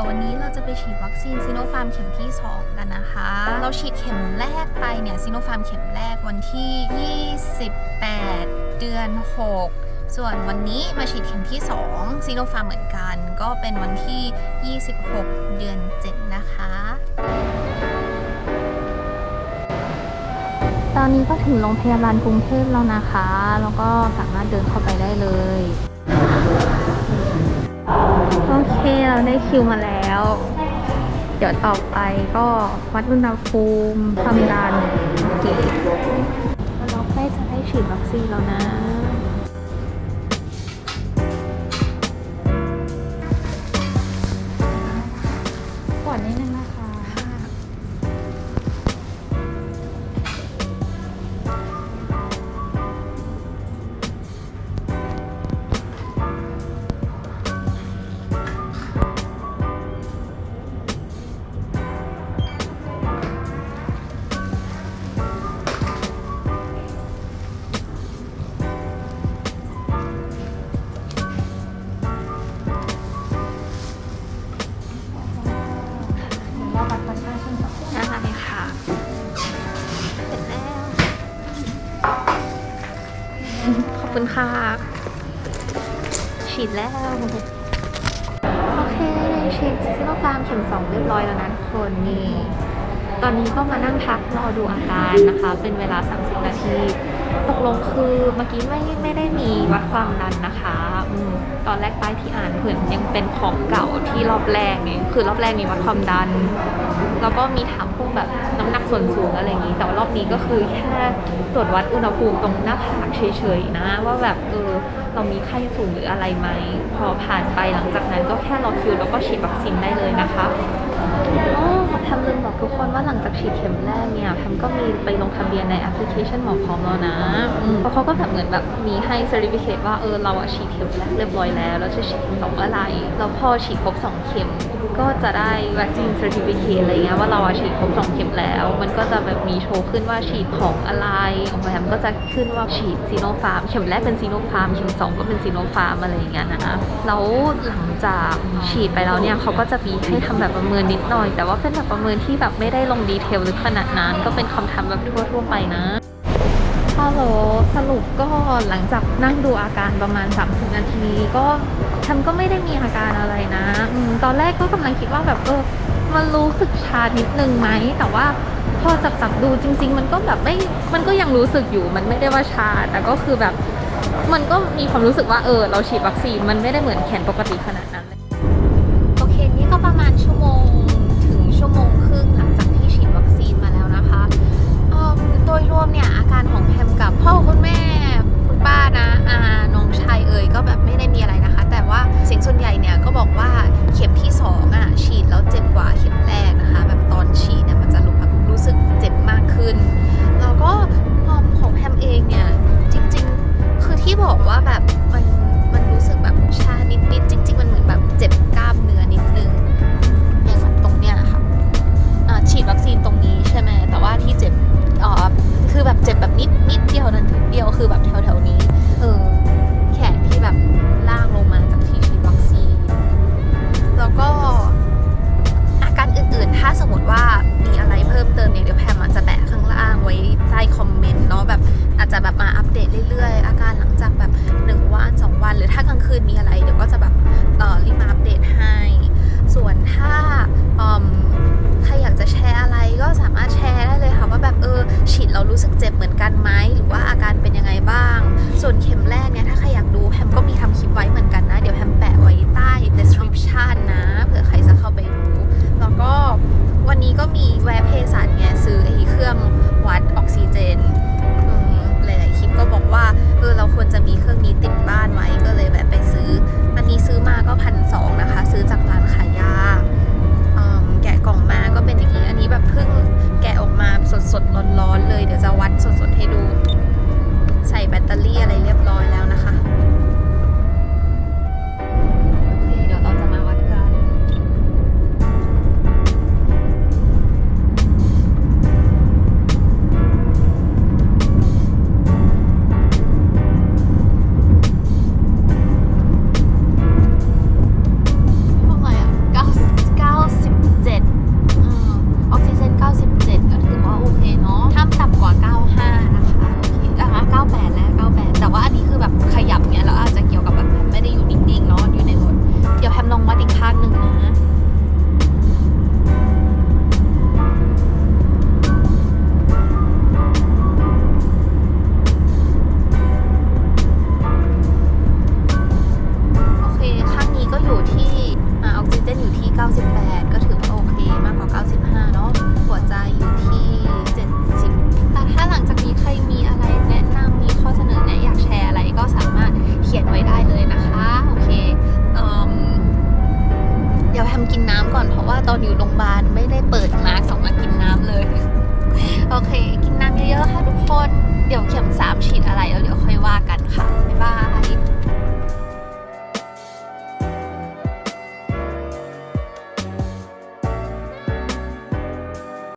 ดี๋ยววันนี้เราจะไปฉีดวัคซีนซีโนฟาร์มเข็มที่ 2 กันนะคะ เราฉีดเข็มแรกไปเนี่ยซีโนฟาร์มเข็มแรกวันที่ 28 เดือน 6ส่วนวันนี้มาฉีดเข็มที่2ซีโนฟาร์มเหมือนกัน ก็เป็นวันที่ 26 เดือน 7 นะคะ ตอนนี้ก็ถึงโรงพยาบาลกรุงเทพแล้วนะคะ แล้วก็สามารถเดินเข้าไปได้เลย โอเคเราได้คิวมาแล้ว เดี๋ยวต่อไปก็วัดอุณหภูมิความดันโอเคเราใกล้จะได้ฉีดวัคซีนแล้วนะ คุณค่ะ ฉีดแล้ว โอเค ฉีดซิโนฟาร์มเข็มสองเรียบร้อยแล้วนะทุกคนนี่ ตอนนี้ก็มานั่งพักรอดูอาการนะคะ เป็นเวลา 30 นาที ตกลงคือเมื่อกี้ไม่ไม่ได้มีวัดความดันนะคะอตอนแรกป้ายที่อ่านเผื่อนยังเป็นของเก่าที่รอบแรกเนี่ยคือรอบแรกมีวัดความดัน แล้วก็มีถามพวกแบบน้ำหนักส่วนสูงอะไรอย่างนี้ แต่ว่ารอบนี้ก็คือแค่ตรวจวัดอุณหภูมิตรงหน้าผากเฉยๆนะ ว่าแบบเออเรามีไข้สูงหรืออะไรไหมพอผ่านไปหลังจากนั้นก็แค่รอคิวแล้วก็ฉีดวัคซีนได้เลยนะคะอ๋อแพมลืมบอก ทุกคนว่าหลังจากฉีดเข็มแรกเนี่ยแพมก็มีไปลงทะเบียนในแอปพลิเคชันหมอพร้อมแล้วนะเพราะเขาก็แบบเหมือนแบบมีให้เซอร์ติฟิเคว่าเออเราอะฉีดเข็มแรกเรียบร้อยแล้วแล้วจะฉีดเข็มสองเมื่อไหร่แล้วพอฉีดครบสองเข็มก็จะได้วัคซีนเซอร์ติฟิเคอะไรเงี้ยว่าเราอะฉีดครบสองเข็มแล้ว มันก็จะแบบมีโชว์ขึ้นว่าฉีดของอะไรของแรมก็จะขึ้นว่าฉีดซีโนฟาร์มเข็มแรกเป็นซีโนฟาร์มเข็มสองก็เป็นซีโนฟาร์มอะไรเงี้ยนะคะแล้วหลังจากฉีดไปแล้วเนี่ยเขาก็จะมีให้ทำแบบประเมินนิดหน่อย แต่ว่าเป็นแบบประเมินที่แบบไม่ได้ลงดีเทลลึกขนาดนั้น ก็เป็นคำถามแบบทั่วๆไปนะฮัลโหลสรุปก็หลังจากนั่งดูอาการประมาณ 30 นาทีก็ฉันก็ไม่ได้มีอาการอะไรนะอตอนแรกก็กำลังคิดว่าแบบเออมันรู้สึกชานิดนึงไหม แต่ว่าพอจับจับดูจริง ๆ มันก็แบบไม่ มันก็ยังรู้สึกอยู่ มันไม่ได้ว่าชา แต่ก็คือแบบ มันก็มีความรู้สึกว่าเออ เราฉีดวัคซีน มันไม่ได้เหมือนแขนปกติขนาดนั้น บอกว่าแบบ ฉีดเรารู้สึกเจ็บเหมือนกันไหม ตอนอยู่โรงพยาบาลไม่ได้เปิดมารสองมากินน้ำเลย โอเค กินน้ำเยอะๆค่ะทุกคน